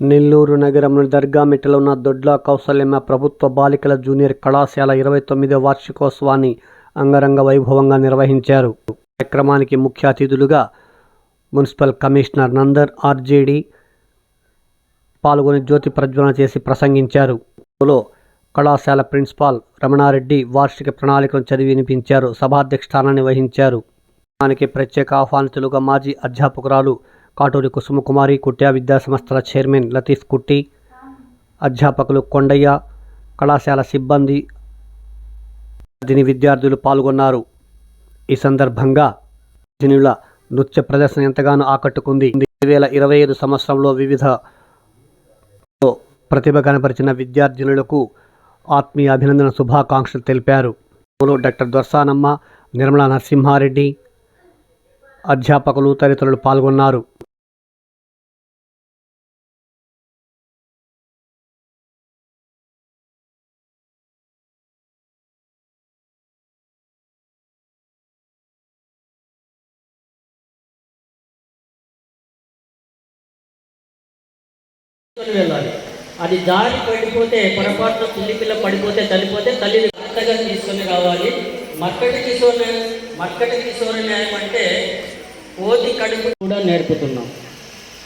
నెల్లూరు నగరంలోని దర్గామిట్టలో ఉన్న దొడ్ల కౌసల్యమ్మ ప్రభుత్వ బాలికల జూనియర్ కళాశాల ఇరవై తొమ్మిదో వార్షికోత్సవాన్ని అంగరంగ వైభవంగా నిర్వహించారు. కార్యక్రమానికి ముఖ్య అతిథులుగా మున్సిపల్ కమిషనర్ నందర్ ఆర్జేడి పాల్గొని జ్యోతి ప్రజ్వలన చేసి ప్రసంగించారు. కళాశాల ప్రిన్సిపాల్ రమణారెడ్డి వార్షిక ప్రణాళికను చదివి వినిపించారు. సభాధ్యక్ష స్థానాన్ని వహించారు. దానికి ప్రత్యేక ఆహ్వానితులుగా మాజీ అధ్యాపకురాలు కాటూరి కుసుమకుమారి కుట్యా విద్యా సంస్థల చైర్మన్ లతీఫ్ కుట్టి అధ్యాపకులు కొండయ్య కళాశాల సిబ్బంది దీని విద్యార్థులు పాల్గొన్నారు. ఈ సందర్భంగా దీనిల నృత్య ప్రదర్శన ఎంతగానో ఆకట్టుకుంది. రెండు వేల ఇరవై ఐదు సంవత్సరంలో వివిధ ప్రతిభ కనపరిచిన విద్యార్థినులకు ఆత్మీయ అభినందన శుభాకాంక్షలు తెలిపారు. డాక్టర్ దొర్సానమ్మ నిర్మలా నరసింహారెడ్డి అధ్యాపకులు తదితరులు పాల్గొన్నారు. వెళ్ళాలి. అది జారి పడిపోతే పొరపాటున పిల్లి పిల్ల పడిపోతే చనిపోతే తల్లిని జాగ్రత్తగా తీసుకొని రావాలి. మక్కటి కిశోర మక్కటి కిశోర న్యాయం అంటే కోతి కడుపు కూడా నేర్పుతున్నాం.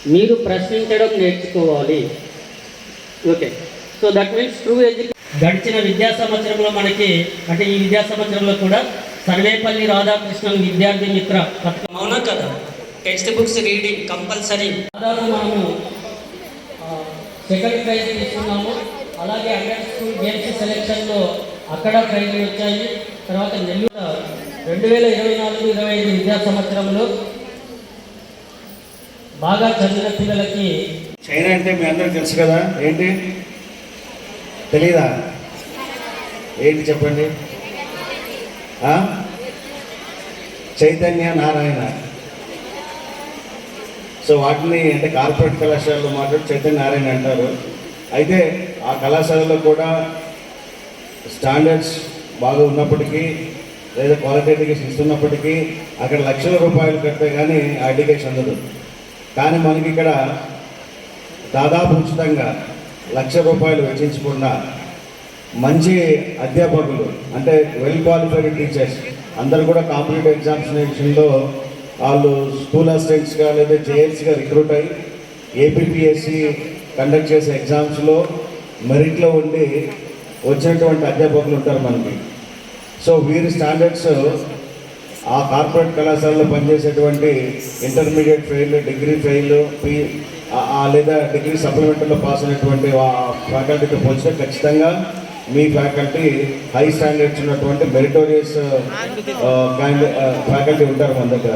మీరు ప్రశ్నించడం నేర్చుకోవాలి. Okay. So that means true education గడిచిన విద్యా సంవత్సరంలో మనకి అంటే ఈ విద్యా సంవత్సరంలో కూడా సర్వేపల్లి రాధాకృష్ణన్ విద్యార్థి మిత్ర అవునా కదా? టెక్స్ట్ బుక్స్ రీడింగ్ కంపల్సరీ మనము సెకండ్ ప్రైజ్ తీసుకున్నాము. అలాగే అండర్ స్కూల్ గేమ్స్ సెలెక్షన్లో అక్కడ ప్రైజ్లు వచ్చాయి. తర్వాత నెల్లూరు రెండు వేల ఇరవై నాలుగు ఇరవై ఐదు విద్యా సంవత్సరంలో బాగా చదివిన పిల్లలకి చైనా అంటే మీ అందరికి తెలుసు కదా ఏంటి? తెలీదా? ఏంటి చెప్పండి? చైతన్య నారాయణ. సో వాటిని అంటే కార్పొరేట్ కళాశాలలో మాట్లాడి చైతన్య నారాయణ అంటారు. అయితే ఆ కళాశాలలో కూడా స్టాండర్డ్స్ బాగా ఉన్నప్పటికీ లేదా క్వాలిటీ ఎడ్యుకేషన్ ఇస్తున్నప్పటికీ అక్కడ లక్షల రూపాయలు కడితే కానీ ఆ ఎడ్యుకేషన్ అందదు. కానీ మనకి ఇక్కడ దాదాపు ఉచితంగా లక్ష రూపాయలు వెచ్చించకుండా మంచి అధ్యాపకులు అంటే వెల్ క్వాలిఫైడ్ టీచర్స్ అందరు కూడా కాంపిటేటివ్ విషయంలో వాళ్ళు స్కూల్ అసిస్టెంట్స్గా లేదా జేఎల్స్గా రిక్రూట్ అయ్యి ఏపీపీఎస్సి కండక్ట్ చేసే ఎగ్జామ్స్లో మెరిట్లో ఉండి వచ్చినటువంటి అధ్యాపకులు ఉంటారు మనకి. సో వీరి స్టాండర్డ్స్ ఆ కార్పొరేట్ కళాశాలలో పనిచేసేటువంటి intermediate fail degree fail P లేదా డిగ్రీ సప్లిమెంటరీలో పాస్ అయినటువంటి ఫ్యాకల్టీతో పోల్చితే ఖచ్చితంగా మీ ఫ్యాకల్టీ హై స్టాండర్డ్స్ ఉన్నటువంటి మెరిటోరియస్ ఫ్యాకల్టీ ఉంటారు మన దగ్గర.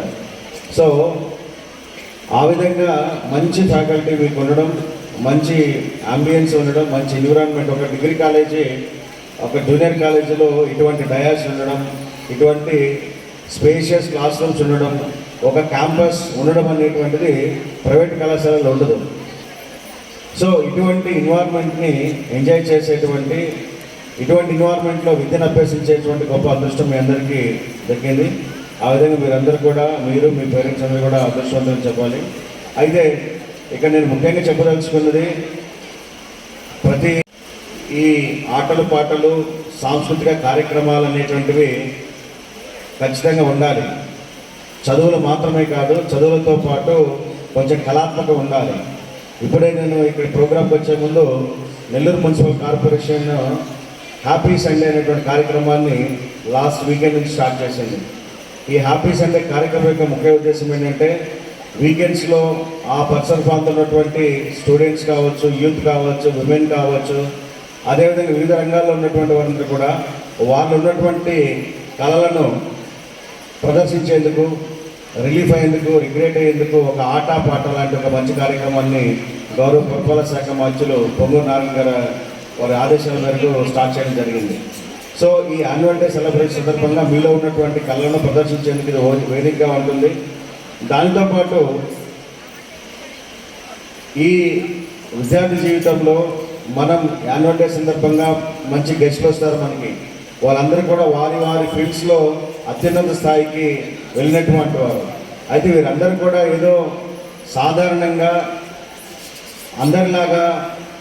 సో ఆ విధంగా మంచి ఫ్యాకల్టీ మీకు ఉండడం మంచి అంబియన్స్ ఉండడం మంచి ఎన్విరాన్మెంట్ ఒక డిగ్రీ కాలేజీ ఒక జూనియర్ కాలేజీలో ఇటువంటి డయాస్ ఉండడం ఇటువంటి స్పేషియస్ క్లాస్ రూమ్స్ ఉండడం ఒక క్యాంపస్ ఉండడం అనేటువంటిది ప్రైవేట్ కళాశాలలో ఉండదు. సో ఇటువంటి ఇన్వాల్వ్మెంట్ని ఎంజాయ్ చేసేటువంటి ఇటువంటి ఇన్వాల్వ్మెంట్లో విద్యను అభ్యసించేటువంటి గొప్ప అదృష్టం మీ అందరికీ దక్కింది. ఆ విధంగా మీరందరూ కూడా మీరు మీ పేరెంట్స్ అందరూ కూడా అదృష్టవంతులు చెప్పాలి. అయితే ఇక్కడ నేను ముఖ్యంగా చెప్పదలుచుకున్నది ప్రతి ఈ ఆటలు పాటలు సాంస్కృతిక కార్యక్రమాలు అనేటువంటివి ఖచ్చితంగా ఉండాలి. చదువులు మాత్రమే కాదు చదువులతో పాటు కొంచెం కళాత్మకం ఉండాలి. ఇప్పుడే నేను ఇక్కడ ప్రోగ్రామ్కి వచ్చే ముందు Nellore municipal corporation happy Sunday అనేటువంటి కార్యక్రమాన్ని లాస్ట్ వీకెండ్ నుంచి స్టార్ట్ చేసింది. ఈ హ్యాపీ సండే కార్యక్రమం యొక్క ముఖ్య ఉద్దేశం ఏంటంటే వీకెండ్స్లో ఆ పర్సన్ ప్రాంతంలో ఉన్నటువంటి స్టూడెంట్స్ కావచ్చు యూత్ కావచ్చు ఉమెన్ కావచ్చు అదేవిధంగా వివిధ రంగాల్లో ఉన్నటువంటి వారందరూ కూడా వాళ్ళు ఉన్నటువంటి కళలను ప్రదర్శించేందుకు రిలీఫ్ అయ్యేందుకు రిగ్రెట్ అయ్యేందుకు ఒక ఆట పాట లాంటి ఒక మంచి కార్యక్రమాన్ని గౌరవ పురపాలక శాఖ మంత్రులు పొంగు నారాయణ గారు వారి ఆదేశాల మేరకు స్టార్ట్ చేయడం జరిగింది. సో ఈ యాన్యువల్ డే సెలబ్రేషన్ సందర్భంగా మీలో ఉన్నటువంటి కళలను ప్రదర్శించేందుకు ఇది వేదికగా ఉంటుంది. దానితో పాటు ఈ విద్యార్థి జీవితంలో మనం యాన్యువల్ డే సందర్భంగా మంచి గెస్ట్లు వస్తారు మనకి. వాళ్ళందరూ కూడా వారి వారి ఫీల్డ్స్లో అత్యున్నత స్థాయికి వెళ్ళినటువంటి వారు. అయితే వీరందరూ కూడా ఏదో సాధారణంగా అందరిలాగా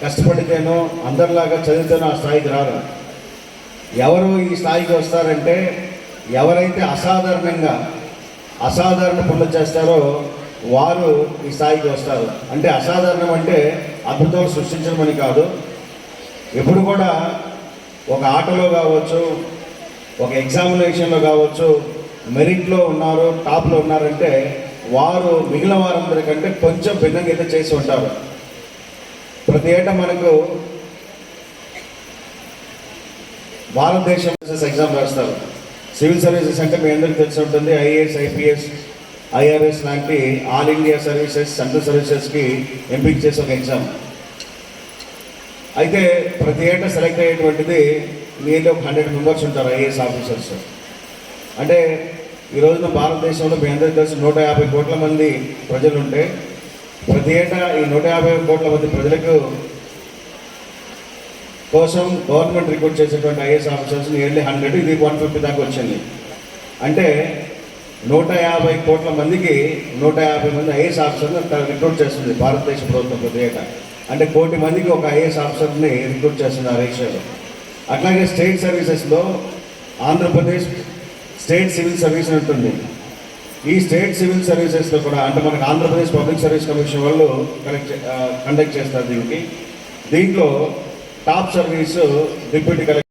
కష్టపడితేనో అందరిలాగా చదివితేనో ఆ స్థాయికి రారు. ఎవరు ఈ స్థాయికి వస్తారంటే ఎవరైతే అసాధారణంగా అసాధారణ పనులు చేస్తారో వారు ఈ స్థాయికి వస్తారు. అంటే అసాధారణం అంటే అద్భుతాలు సృష్టించడమని కాదు. ఎప్పుడు కూడా ఒక ఆటలో కావచ్చు ఒక ఎగ్జామినేషన్లో కావచ్చు మెరిట్లో ఉన్నారు టాప్లో ఉన్నారంటే వారు మిగిలిన వారందరికంటే కొంచెం భిన్నంగా అయితే చేసి ఉంటారు. ప్రతి ఏటా మనకు భారతదేశం ఎగ్జామ్ రాస్తారు. సివిల్ సర్వీసెస్ అంటే మీ అందరికీ తెలిసి ఉంటుంది ఐఏఎస్ ఐపీఎస్ ఐఆర్ఎస్ లాంటి ఆల్ ఇండియా సర్వీసెస్ సెంట్రల్ సర్వీసెస్కి ఎంపిక చేసే ఒక ఎగ్జామ్ అయితే ప్రతి ఏటా సెలెక్ట్ అయ్యేటువంటిది నియర్లీ ఒక హండ్రెడ్ మెంబర్స్ ఉంటారు ఐఏఎస్ ఆఫీసర్స్ అంటే ఈ రోజున భారతదేశంలో మీ అందరికీ తెలిసి నూట యాభై కోట్ల మంది ప్రజలు ఉంటే ప్రతి ఏటా ఈ నూట యాభై కోట్ల మంది ప్రజలకు కోసం గవర్నమెంట్ రిక్రూట్ చేసేటువంటి ఐఏఎస్ ఆఫీసర్స్ నియర్లీ హండ్రెడ్ ఇది వన్ ఫిఫ్టీ దాకా వచ్చింది. అంటే నూట యాభై కోట్ల మందికి నూట యాభై మంది ఐఏఎస్ ఆఫీసర్ని రిక్రూట్ చేస్తుంది భారతదేశ ప్రభుత్వం ప్రతి అంటే కోటి మందికి ఒక ఐఏఎస్ ఆఫీసర్ని రిక్రూట్ చేస్తుంది ఆ రేషియోలో అట్లాగే స్టేట్ సర్వీసెస్లో ఆంధ్రప్రదేశ్ స్టేట్ సివిల్ సర్వీస్ ఉంటుంది. ఈ స్టేట్ సివిల్ సర్వీసెస్లో కూడా అంటే మనకు ఆంధ్రప్రదేశ్ పబ్లిక్ సర్వీస్ కమిషన్ వాళ్ళు కలెక్ట్ కండక్ట్ చేస్తారు దీనికి. దీంట్లో టాప్ సర్వీస్ డిప్యూటీ కలెక్టర్